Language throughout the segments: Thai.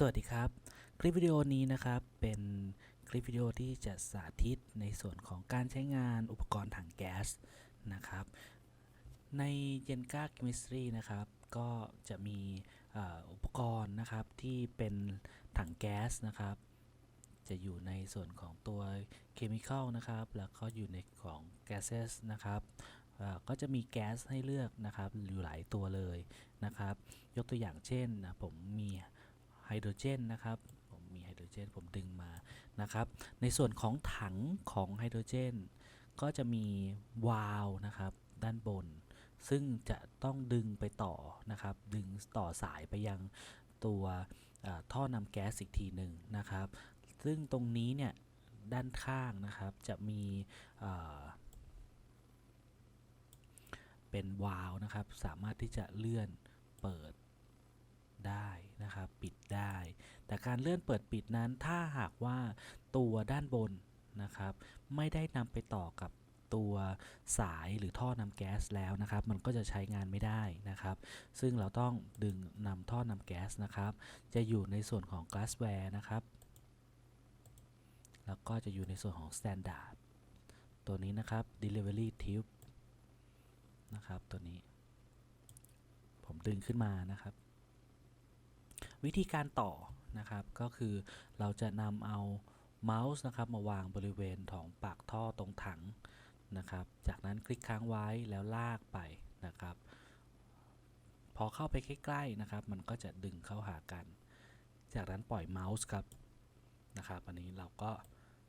สวัสดีครับ คลิปวิดีโอนี้นะครับเป็นคลิปวิดีโอที่จะสาธิตในส่วนของการใช้งานอุปกรณ์ถังแก๊สนะครับ ใน y e n g a Chemistry นะครับ ก็จะมีอุปกรณ์นะครับที่เป็นถังแก๊สนะครับ จะอยู่ในส่วนของตัว Chemical นะครับ แล้วก็อยู่ในของ Gases นะครับก็จะมีแก๊สให้เลือกนะครับอยู่หลายตัวเลยนะครับ ยกตัวอย่างเช่นนะผมมี ไฮโดรเจนนะครับผมมีไฮโดรเจนผมดึงมานะครับ ในส่วนของถังของไฮโดรเจน ก็จะมีวาล์วนะครับด้านบน ซึ่งจะต้องดึงไปต่อนะครับ ดึงต่อสายไปยังตัวท่อนำแก๊สอีกทีหนึ่งนะครับ ซึ่งตรงนี้เนี่ยด้านข้างนะครับจะมีเป็นวาล์วนะครับ สามารถที่จะเลื่อนเปิดได้ ได้ แต่การเลื่อนเปิดปิดนั้นถ้าหากว่าตัวด้านบนนะครับ ไม่ได้นำไปต่อกับตัวสายหรือท่อนำแก๊สแล้วนะครับ มันก็จะใช้งานไม่ได้นะครับ ซึ่งเราต้องดึงนำท่อนำแก๊สนะครับ จะอยู่ในส่วนของ glassware นะครับ แล้วก็จะอยู่ในส่วนของ standard ตัวนี้นะครับ delivery tube นะครับ ตัวนี้ ผมดึงขึ้นมานะครับ วิธีการต่อนะครับ ก็คือเราจะนำเอาเมาส์นะครับมาวางบริเวณของปากท่อตรงถังนะครับ จากนั้นคลิกค้างไว้แล้วลากไปนะครับ พอเข้าไปใกล้ๆนะครับ มันก็จะดึงเข้าหากัน จากนั้นปล่อยเมาส์ครับนะครับอันนี้เราก็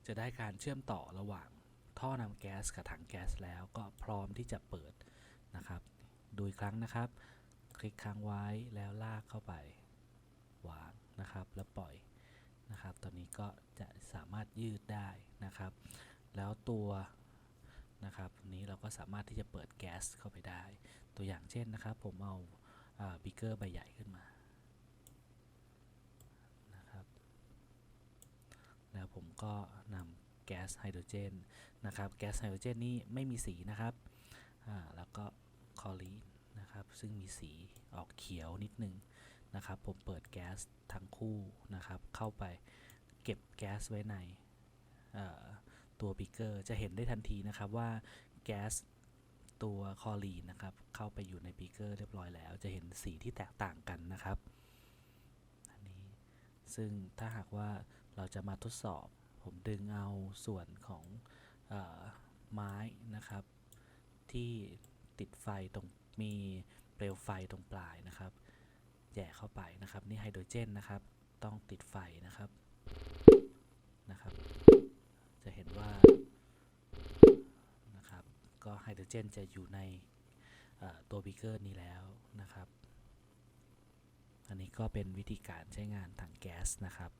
จะได้การเชื่อมต่อระหว่างท่อนำแก๊สกับถังแก๊สแล้วก็พร้อมที่จะเปิดนะครับ ดูอีกครั้งนะครับ คลิกค้างไว้แล้วลากเข้าไป วางนะครับแล้วปล่อยนะครับ ตอนนี้ก็จะสามารถ ยืดได้นะครับ แล้วตัวนะครับนี้เราก็สามารถที่จะเปิดแก๊สเข้าไปได้ ตัวอย่างเช่นนะครับ ผมเอาบิเกอร์ใบใหญ่ขึ้นมานะครับแล้วผมก็นำแก๊สไฮโดรเจนนะครับแก๊สไฮโดรเจนนี่ไม่มีสีนะครับแล้วก็คลอรีนนะครับซึ่งมีสีออกเขียวนิดนึงนะครับ ผมเปิดแก๊สทั้งคู่นะครับ เข้าไปเก็บแก๊สไว้ใน ตัวบิเกอร์จะเห็นได้ทันทีนะครับว่าแก๊สตัวคอรีนนะครับเข้าไปอยู่ในบิเกอร์เรียบร้อยแล้ว จะเห็นสีที่แตกต่างกันนะครับอันนี้ซึ่งถ้าหากว่าเราจะมาทดสอบ ผมดึงเอาส่วนของออไม้นะครับ ที่ติดไฟตรงมีเปลวไฟตรงปลายนะครับแย่เข้าไปนะครับ นี่ไฮโดรเจนนะครับ ต้องติดไฟนะครับนะครับ จะเห็นว่านะครับ ก็ไฮโดรเจนจะอยู่ในตัวบิเกอร์นี้แล้วนะครับ อันนี้ก็เป็นวิธีการใช้งานถังแก๊สนะครับ